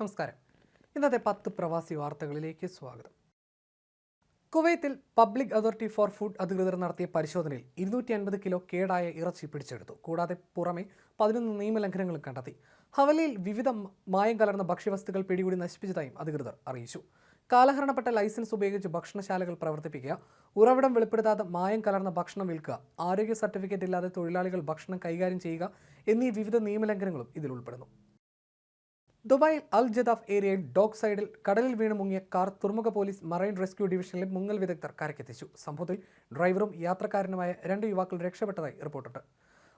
നമസ്കാരം. ഇന്നത്തെ പത്ത് പ്രവാസി വാർത്തകളിലേക്ക് സ്വാഗതം. കുവൈത്തിൽ പബ്ലിക് അതോറിറ്റി ഫോർ ഫുഡ് അധികൃതർ നടത്തിയ പരിശോധനയിൽ ഇരുന്നൂറ്റി അൻപത് കിലോ കേടായ ഇറച്ചി പിടിച്ചെടുത്തു. കൂടാതെ പുറമെ പതിനൊന്ന് നിയമലംഘനങ്ങളും കണ്ടെത്തി. ഹവലയിൽ വിവിധ മായം കലർന്ന ഭക്ഷ്യവസ്തുക്കൾ പിടികൂടി നശിപ്പിച്ചതായും അധികൃതർ അറിയിച്ചു. കാലഹരണപ്പെട്ട ലൈസൻസ് ഉപയോഗിച്ച് ഭക്ഷണശാലകൾ പ്രവർത്തിപ്പിക്കുക ഉറവിടം വെളിപ്പെടുത്താതെ മായം കലർന്ന ഭക്ഷണം വിൽക്കുക ആരോഗ്യ സർട്ടിഫിക്കറ്റ് ഇല്ലാതെ തൊഴിലാളികൾ ഭക്ഷണം കൈകാര്യം ചെയ്യുക എന്നീ വിവിധ നിയമലംഘനങ്ങളും ഇതിൽ ഉൾപ്പെടുന്നു. ദുബായിൽ അൽ ജദാഫ് ഏരിയയിൽ ഡോക്ക് സൈഡിൽ കടലിൽ വീണ് മുങ്ങിയ കാർ തുറമുഖ പോലീസ് മറൈൻ റെസ്ക്യൂ ഡിവിഷനിലെ മുങ്ങൽ വിദഗ്ധർ കരക്കെത്തിച്ചു. സംഭവത്തിൽ ഡ്രൈവറും യാത്രക്കാരനുമായ രണ്ട് യുവാക്കൾ രക്ഷപ്പെട്ടതായി റിപ്പോർട്ടുണ്ട്.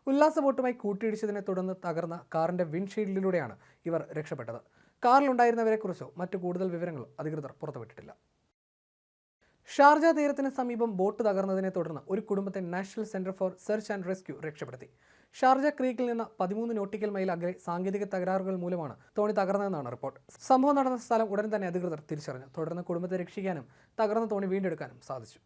ഉല്ലാസ ബോട്ടുമായി കൂട്ടിയിടിച്ചതിനെ തുടർന്ന് തകർന്ന കാറിന്റെ വിൻഷീൽഡിലൂടെയാണ് ഇവർ രക്ഷപ്പെട്ടത്. കാറിലുണ്ടായിരുന്നവരെക്കുറിച്ചോ മറ്റു കൂടുതൽ വിവരങ്ങൾ അധികൃതർ പുറത്തുവിട്ടിട്ടില്ല. ഷാർജ തീരത്തിന് സമീപം ബോട്ട് തകർന്നതിനെ തുടർന്ന് ഒരു കുടുംബത്തെ National Centre for Search and Rescue രക്ഷപ്പെടുത്തി. ഷാർജ ക്രീക്കിൽ നിന്ന് പതിമൂന്ന് നോട്ടിക്കൽ മൈൽ അകലെ സാങ്കേതിക തകരാറുകൾ മൂലമാണ് തോണി തകർന്നതെന്നാണ് റിപ്പോർട്ട്. സംഭവം നടന്ന സ്ഥലം ഉടൻ തന്നെ അധികൃതർ തിരിച്ചറിഞ്ഞു. തുടർന്ന് കുടുംബത്തെ രക്ഷിക്കാനും തകർന്ന തോണി വീണ്ടെടുക്കാനും സാധിച്ചു.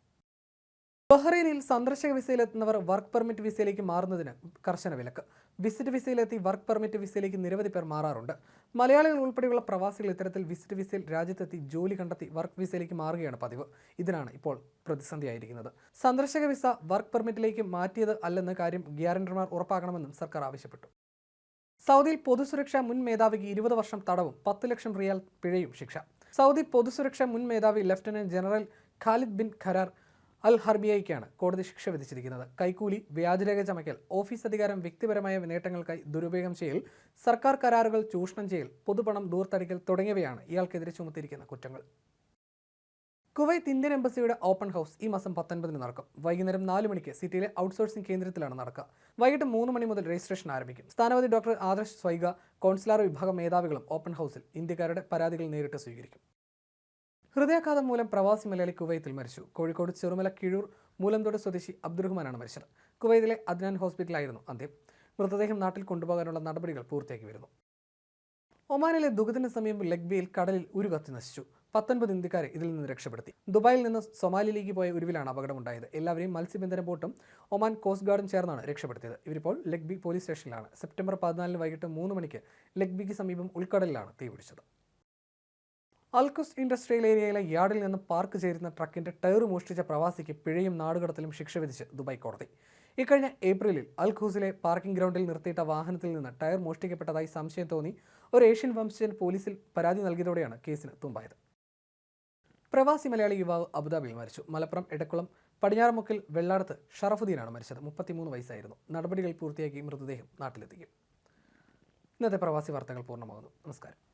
ബഹ്റൈനിൽ സന്ദർശക വിസയിലെത്തുന്നവർ വർക്ക് പെർമിറ്റ് വിസയിലേക്ക് മാറുന്നതിന് കർശന വിലക്ക്. വിസിറ്റ് വിസയിലെത്തി വർക്ക് പെർമിറ്റ് വിസയിലേക്ക് നിരവധി പേർ മാറാറുണ്ട്. മലയാളികൾ ഉൾപ്പെടെയുള്ള പ്രവാസികൾ ഇത്തരത്തിൽ വിസിറ്റ് വിസയിൽ രാജ്യത്തെത്തി ജോലി കണ്ടെത്തി വർക്ക് വിസയിലേക്ക് മാറുകയാണ് പതിവ്. ഇതിനാണ് ഇപ്പോൾ പ്രതിസന്ധിയായിരിക്കുന്നത്. സന്ദർശക വിസ വർക്ക് പെർമിറ്റിലേക്ക് മാറ്റിയത് അല്ലെന്ന കാര്യം ഗ്യാരണ്ടർമാർ ഉറപ്പാക്കണമെന്നും സർക്കാർ ആവശ്യപ്പെട്ടു. സൗദിയിൽ പൊതുസുരക്ഷാ മുൻ മേധാവിക്ക് ഇരുപത് വർഷം തടവും പത്ത് ലക്ഷം റിയാൽ പിഴയും ശിക്ഷ. സൗദി പൊതുസുരക്ഷാ മുൻ മേധാവി lieutenant general Khalid bin Kharar al ഹർബിയയ്ക്കാണ് കോടതി ശിക്ഷ വിധിച്ചിരിക്കുന്നത്. കൈക്കൂലി വ്യാജരേഖ ചമയ്ക്കൽ ഓഫീസ് അധികാരം വ്യക്തിപരമായ നേട്ടങ്ങൾക്കായി ദുരുപയോഗം ചെയ്യൽ സർക്കാർ കരാറുകൾ ചൂഷണം ചെയ്യൽ പൊതുപണം ദൂർത്തടിക്കൽ തുടങ്ങിയവയാണ് ഇയാൾക്കെതിരെ ചുമത്തിയിരിക്കുന്ന കുറ്റങ്ങൾ. കുവൈത്ത് ഇന്ത്യൻ എംബസിയുടെ ഓപ്പൺ ഹൗസ് ഈ മാസം പത്തൊൻപതിന് നടക്കും. വൈകുന്നേരം നാല് മണിക്ക് സിറ്റിയിലെ ഔട്ട്സോഴ്സിംഗ് കേന്ദ്രത്തിലാണ് നടക്കുക. വൈകിട്ട് മൂന്ന് മണി മുതൽ രജിസ്ട്രേഷൻ ആരംഭിക്കും. സ്ഥാനപതി ഡോക്ടർ ആദർശ് സ്വൈഗ കോൺസുലാർ വിഭാഗം മേധാവികളും ഓപ്പൺ ഹൗസിൽ ഇന്ത്യക്കാരുടെ പരാതികൾ നേരിട്ട് സ്വീകരിക്കും. ഹൃദയാഘാതം മൂലം പ്രവാസി മലയാളി കുവൈത്തിൽ മരിച്ചു. കോഴിക്കോട് ചെറുമല കിഴൂർ മൂലംതോട് സ്വദേശി അബ്ദുറഹ്മാനാണ് മരിച്ചത്. കുവൈത്തിലെ അദ്നാൻ ഹോസ്പിറ്റലായിരുന്നു അന്ത്യം. മൃതദേഹം നാട്ടിൽ കൊണ്ടുപോകാനുള്ള നടപടികൾ പൂർത്തിയാക്കി വരുന്നു. ഒമാനിലെ ദുഃഖത്തിന് സമീപം ലഗ്ബിയിൽ കടലിൽ ഒരു കത്തി നശിച്ചു. പത്തൊൻപത് ഇന്ത്യക്കാരെ ഇതിൽ നിന്ന് രക്ഷപ്പെടുത്തി. ദുബായിൽ നിന്ന് സൊമാലിയിലേക്ക് പോയ ഉരുവിലാണ് അപകടമുണ്ടായത്. എല്ലാവരെയും മത്സ്യബന്ധന ബോട്ടും ഒമാൻ കോസ്റ്റ് ഗാർഡും ചേർന്നാണ് രക്ഷപ്പെടുത്തിയത്. ഇവരിപ്പോൾ ലഗ്ബി പോലീസ് സ്റ്റേഷനിലാണ്. സെപ്റ്റംബർ പതിനാലിന് വൈകിട്ട് മൂന്ന് മണിക്ക് ലഗ്ബിക്ക് സമീപം ഉൾക്കടലിലാണ് തീപിടിച്ചത്. അൽക്കുസ് ഇൻഡസ്ട്രിയൽ ഏരിയയിലെ യാർഡിൽ നിന്ന് പാർക്ക് ചെയ്തിരുന്ന ട്രക്കിന്റെ ടയർ മോഷ്ടിച്ച പ്രവാസിക്ക് പിഴയും നാടുകടത്തലും ശിക്ഷ വിധിച്ച് ദുബായ് കോടതി. ഇക്കഴിഞ്ഞ ഏപ്രിലിൽ അൽഖൂസിലെ പാർക്കിംഗ് ഗ്രൗണ്ടിൽ നിർത്തിയിട്ട വാഹനത്തിൽ നിന്ന് ടയർ മോഷ്ടിക്കപ്പെട്ടതായി സംശയം തോന്നി ഒരു ഏഷ്യൻ വംശജൻ പോലീസിൽ പരാതി നൽകിയതോടെയാണ് കേസിന് തുമ്പായത്. പ്രവാസി മലയാളി യുവാവ് അബുദാബിയിൽ മരിച്ചു. മലപ്പുറം എടക്കുളം പടിഞ്ഞാറമുക്കിൽ വെള്ളാടത്ത് ഷറഫുദ്ദീനാണ് മരിച്ചത്. മുപ്പത്തിമൂന്ന് വയസ്സായിരുന്നു. നടപടികൾ പൂർത്തിയാക്കി മൃതദേഹം നാട്ടിലെത്തിക്കും. ഇന്നത്തെ പ്രവാസി വാർത്തകൾ പൂർണമാകുന്നു. നമസ്കാരം.